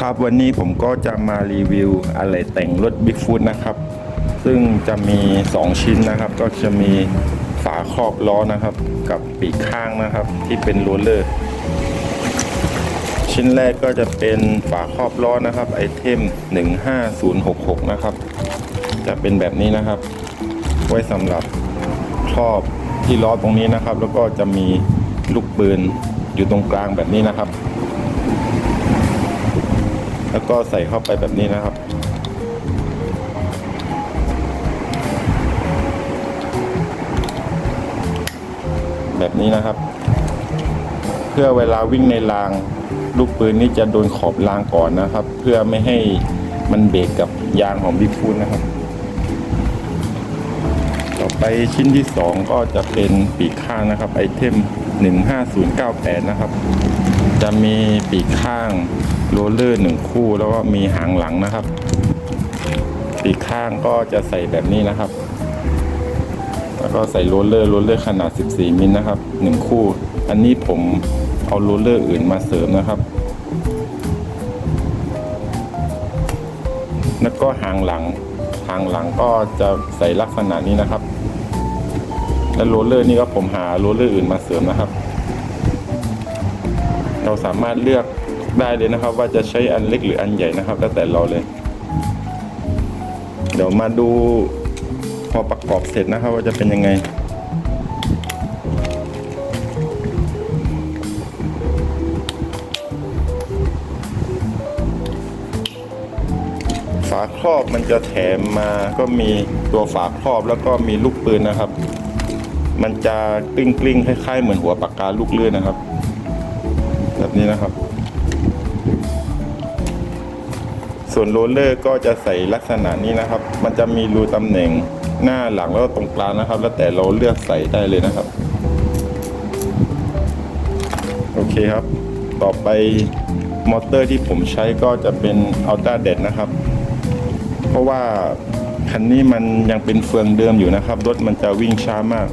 ครับวันนี้ผมก็จะมารีวิวอะไรแต่งรถ Bigfoot นะครับ ซึ่งจะมี 2 ชิ้นนะครับ ก็จะมีฝาครอบล้อนะครับ กับปีกข้างนะครับ ที่เป็นโรลเลอร์ ชิ้นแรกก็จะเป็นฝาครอบล้อนะครับไอเทม 15066 นะครับ จะเป็นแบบนี้นะครับ ไว้สำหรับครอบที่ล้อตรงนี้นะครับ แล้วก็จะมีลูกปืนอยู่ตรงกลางแบบนี้นะครับ แล้วก็ใส่เข้าไปแบบนี้นะครับแบบนี้นะครับ เพื่อเวลาวิ่งในรางลูกปืนนี้จะโดนขอบรางก่อนนะครับ เพื่อไม่ให้มันเบรกกับยางของบิ๊กฟูดนะครับ ต่อไปชิ้นที่ 2 ก็จะเป็นปีกข้างนะครับไอเทม 15098 นะครับ จะมีปีกข้างโรลเลอร์หนึ่งคู่แล้วก็มีหางหลังนะครับ ปีกข้างก็จะใส่แบบนี้นะครับ แล้วก็ใส่โรลเลอร์โรลเลอร์ขนาด 14 มิลนะครับหนึ่งคู่ อันนี้ผมเอาโรลเลอร์อื่นมาเสริมนะครับ แล้วก็หางหลัง หางหลังก็จะใส่ลักษณะนี้นะครับ และโรลเลอร์นี่ก็ผมหาโรลเลอร์อื่นมาเสริมนะครับ เราสามารถเลือกได้เลยนะครับ ว่าจะใช้อันเล็กหรืออันใหญ่นะครับ แล้วแต่เราเลย เดี๋ยวมาดูพอประกอบเสร็จนะครับ ว่าจะเป็นยังไง ฝาครอบมันจะแถมมาก็มีตัวฝาครอบแล้วก็มีลูกปืนนะครับ มันจะกลิ้งกลิ้งๆคล้ายๆ เหมือนหัวปากกาลูกเลื่อนนะครับ แบบนี้นะครับ ส่วนโรลเลอร์ก็จะใส่ลักษณะนี้นะครับ มันจะมีรูตำแหน่งหน้าหลังแล้วก็ตรงกลางนะครับ แล้วแต่เราเลือกใส่ได้เลยนะครับ โอเคครับ ต่อไปมอเตอร์ที่ผมใช้ก็จะเป็นอัลต้าเด็ดนะครับ เพราะว่าคันนี้มันยังเป็นเฟืองเดิมอยู่นะครับ รถมันจะวิ่งช้ามาก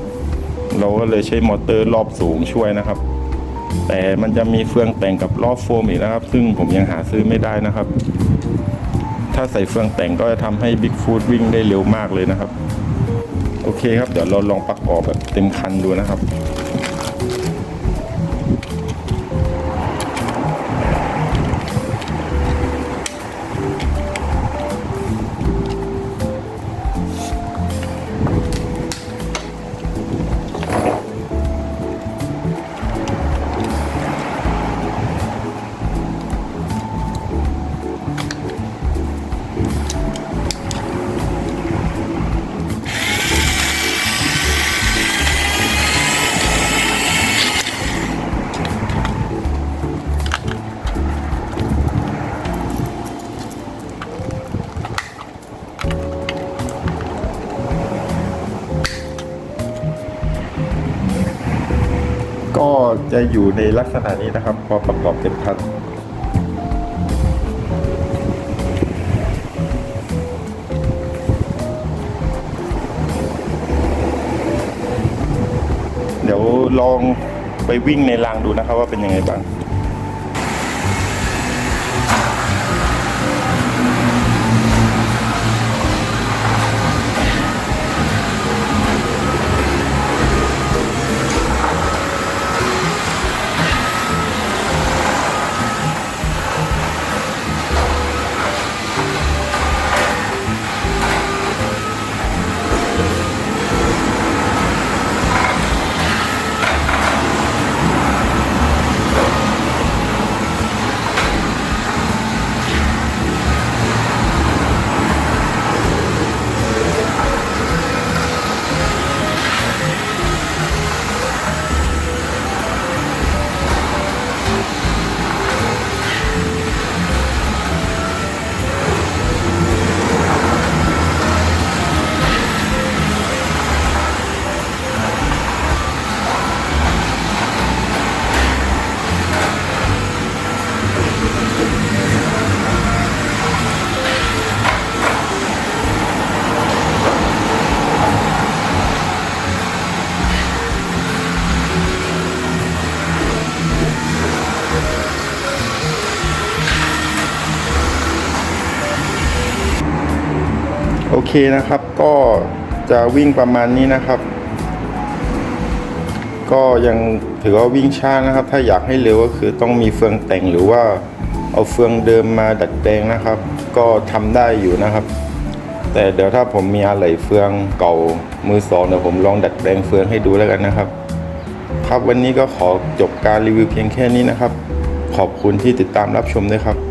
เราก็เลยใช้มอเตอร์รอบสูงช่วยนะครับ แต่มันจะมีเฟืองแต่งกับล้อโฟมอีกนะครับ ซึ่งผมยังหาซื้อไม่ได้นะครับ ถ้าใส่เฟืองแต่งก็จะทำให้ Big f o o t วิ่งได้เร็วมากเลยนะครับ โอเคครับ เดี๋ยวเราลองประกอบแบบเต็มคันดูนะครับ จะอยู่ในลักษณะนี้นะครับ พอประกอบเป็นคันเดี๋ยวลองไปวิ่งในรางดูนะครับว่าเป็นยังไงบ้าง โอเคนะครับก็จะวิ่งประมาณนี้นะครับ ก็ยังถือว่าวิ่งช้านะครับ ถ้าอยากให้เร็วก็คือต้องมีเฟืองแต่งหรือว่าเอาเฟืองเดิมมาดัดแปลงนะครับ ก็ทำได้อยู่นะครับ แต่เดี๋ยวถ้าผมมีอะไหล่เฟืองเก่ามือสองเดี๋ยวผมลองดัดแปลงเฟืองให้ดูแล้วกันนะครับ ครับวันนี้ก็ขอจบการรีวิวเพียงแค่นี้นะครับ ขอบคุณที่ติดตามรับชมด้วยครับ